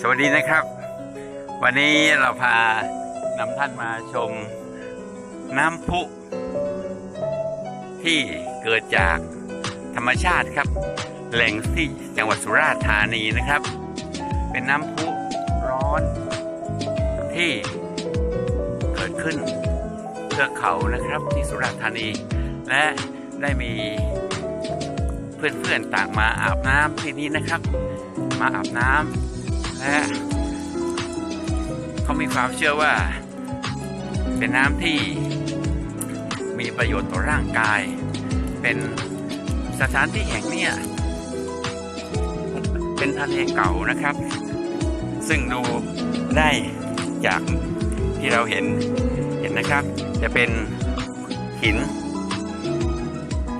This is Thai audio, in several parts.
สวัสดีนะครับ วันนี้เราพานำท่านมาชมน้ำพุ ที่เกิดจากธรรมชาติครับ แหล่งที่จังหวัดสุราษฎร์ธานีนะครับ เป็นน้ำพุร้อนที่เกิดขึ้นเทือกเขานะครับที่สุราษฎร์ธานี และได้มีเพื่อนๆต่างมาอาบน้ำที่นี่นะครับ มาอาบน้ำะเขามีความเชื่อว่า เป็นน้ำที่มีประโยชน์ต่อร่างกาย เป็นสถานที่แห่งเนี้ยเป็นทะเลเก่านะครับ ซึ่งดูได้จากที่เราเห็นเห็นนะครับ จะเป็นหิน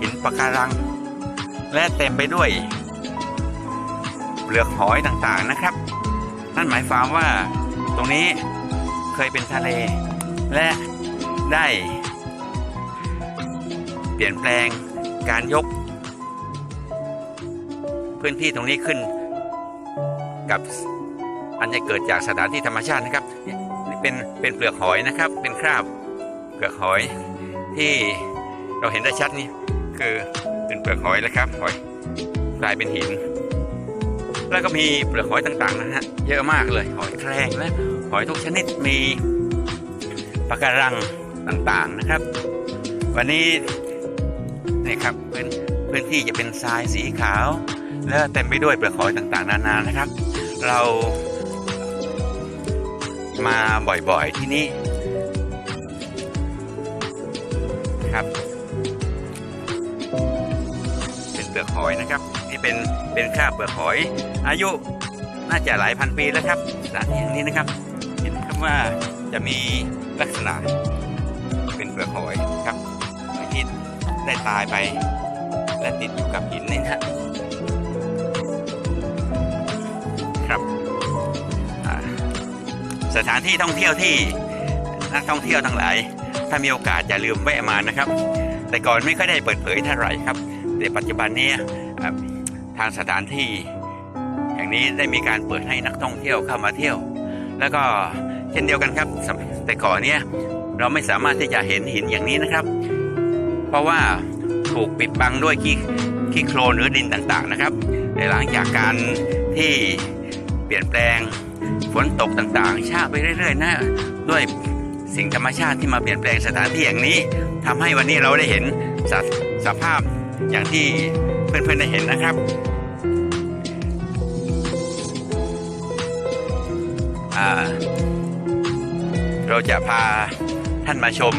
หินปะการัง และเต็มไปด้วยเปลือกหอยต่างๆนะครับ นั่นหมายความว่าตรงนี้เคยเป็นทะเล และได้ เปลี่ยนแปลงการยก พื้นที่ตรงนี้ขึ้น กับอันจะเกิดจากสถานที่ธรรมชาตินะครับนี่เป็นเป็นเปลือกหอยนะครับ เป็นคราบเปลือกหอยที่เราเห็นได้ชัดนี่คือเป็นเปลือกหอยแล้วครับหอยกลายเป็นหิน แล้วก็มีเปลือกหอยต่างๆนะฮะเยอะมากเลยหอยแครงและหอยทุกชนิดมีปะการังต่างๆนะครับ วันนี้นี่ครับพื้นพื้นที่จะเป็นทรายสีขาว แล้วเต็มไปด้วยเปลือกหอยต่างๆ นานานะครับ เรามาบ่อยๆที่นี่ครับ เป็นเปลือกหอยนะครับ เป็นเป็นคราบเปลือกหอย อายุน่าจะหลายพันปีแล้วครับสถานที่แห่งนี้นะครับ เห็นครับว่าจะมีลักษณะเป็นเปลือกหอยครับที่ได้ตายไป และติดอยู่กับหินนี่นะครับสถานที่ท่องเที่ยวที่นักท่องเที่ยวทั้งหลาย ถ้ามีโอกาสอย่าลืมแวะมานะครับ แต่ก่อนไม่ค่อยได้เปิดเผยเท่าไหร่ครับ แต่ปัจจุบันนี้ ทางสถานที่แห่งนี้ได้มีการเปิดให้นักท่องเที่ยวเข้ามาเที่ยว แล้วก็เช่นเดียวกันครับ แต่ก่อนเนี้ยเราไม่สามารถที่จะเห็นหินอย่างนี้นะครับ เพราะว่าถูกปิดบังด้วยขี้ขี้โคลนหรือดินต่างๆนะครับแต่หลังจากการที่เปลี่ยนแปลงฝนตกต่างๆ ชาไปเรื่อยๆนะด้วยสิ่งธรรมชาติที่มาเปลี่ยนแปลงสถานที่อย่างนี้ทำให้วันนี้เราได้เห็นสสภาพ อย่างที่เพื่อนๆได้เห็นนะครับเราจะพาท่านมาชม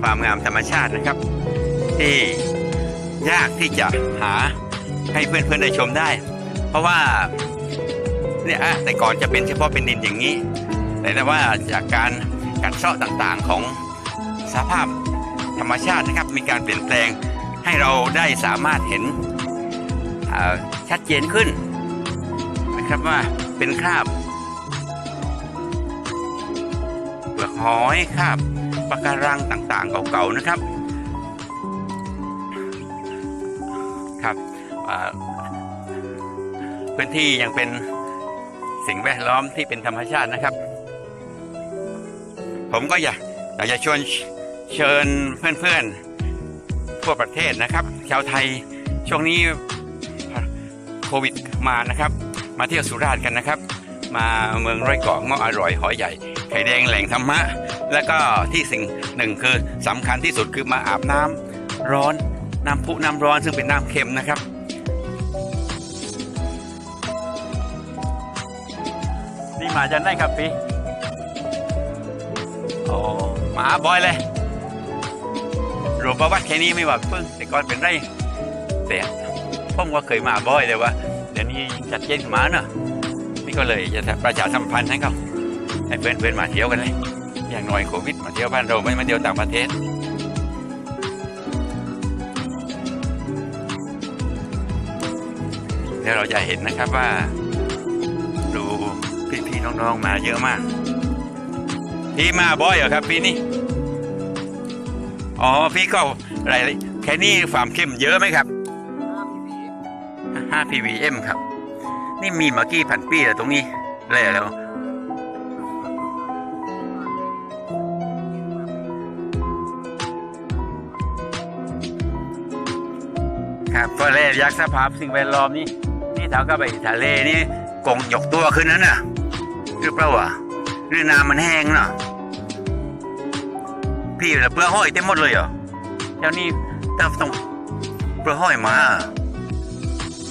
ความงามธรรมชาตินะครับ ที่ยากที่จะหาให้เพื่อนๆได้ชมได้ เพราะว่าเนี่ยแต่ก่อนจะเป็นเฉพาะเป็นดินอย่างนี้ แต่ว่าจากการกัดเซาะต่างๆของสภาพ ธรรมชาตินะครับมีการเปลี่ยนแปลงให้เราได้สามารถเห็นชัดเจนขึ้นนะครับว่าเป็นคราบเปลือกหอยคราบปะการังต่างๆ เก่าๆนะครับครับพื้นที่ยังเป็นสิ่งแวดล้อมที่เป็นธรรมชาตินะครับ ผมก็อยากอยากจะชวน เชิญเพื่อนๆทั่วประเทศนะครับ ชาวไทยช่วงนี้โควิดมานะครับ มาเที่ยวสุราษฎร์กันนะครับ มาเมืองร้อยเกาะเงาะอร่อยหอยใหญ่ไข่แดงแหล่งธรรมะ แล้วก็ที่สิ่งหนึ่งคือสำคัญที่สุดคือมาอาบน้ำร้อนน้ำพุน้ำร้อนซึ่งเป็นน้ำเค็มนะครับนี่มาจะได้ครับพี่โอ้มาหาบอยเลย รวมประวัติแค่นี้ไม่ว่าเพิ่งแต่ก่อนเป็นไรแต่ผมก็เคยมาบ่อยเลยว่า เดี๋ยวนี้จัดเย็นขึ้นมาเนอะนี่ก็เลยจะประชาสัมพันธ์ให้เขาให้เพื่อนๆมาเที่ยวกันเลย อย่างน่อยโควิดมาเที่ยวบ้านเราไม่มาเที่ยวต่างประเทศแล้วเราจะเห็นนะครับว่า ดูพี่ๆน้องๆมาเยอะมาก พี่มาบ่อยเหรอครับพี่นี่ อ๋อพี่ก็อะไรแค่นี้ความเข้มเยอะไหมครับ5 ppm ครับ นี่มีมากี่พันปีแล้วตรงนี้แล้วแล้วครับก็เลยยักษ์สภาพสิ่งแวดล้อมนี่นี่เท่ากับไปทะเลนี่กงหยกตัวขึ้นนั้นน่ะหรือเปล่าวะหรือน้ำมันแห้งเนาะ พี่แล้วเปลือกห้อยเต็มหมดเลยเหรอเจ้านี่ต้องต้องเปลือกห้อยมา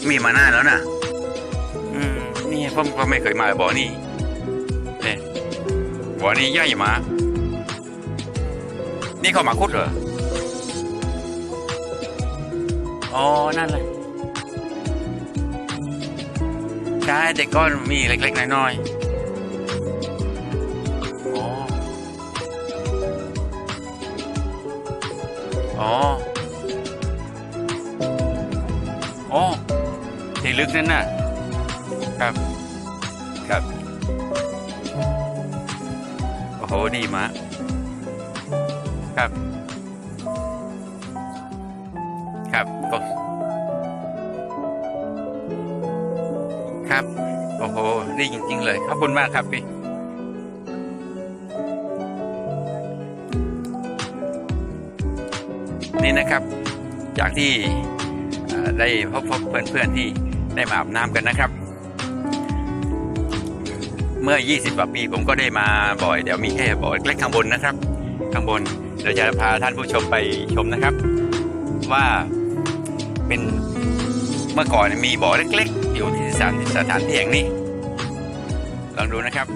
มีมานานแล้วนะอืมนี่ผมก็ไม่เคยมาบ่อนี่เนี่ยบ่อนี้ใหญ่มา นี่เขามาคุดเหรออ๋อนั่นเลยใช่แต่ก็มีเล็กๆน้อยๆ อ๋อ อ๋อที่ลึกนั่นน่ะ ครับ ครับ โอ้โห ดีมาครับ ครับก็ครับ โอ้โห ดีจริง ๆ เลย ขอบคุณมากครับพี่ นี่นะครับ จากที่ได้พบพบเพื่อนๆที่ได้มาอาบน้ำกันนะครับ เมื่อ 20กว่าปีผมก็ได้มาบ่อยเดี๋ยวมีแค่บ่อเล็กๆข้างบนนะครับ ข้างบนเดี๋ยวจะพาท่านผู้ชมไปชมนะครับ ว่าเป็นเมื่อก่อนมีบ่อเล็ก ๆ อยู่ที่สถานสถานที่แห่งนี้ลองดูนะครับ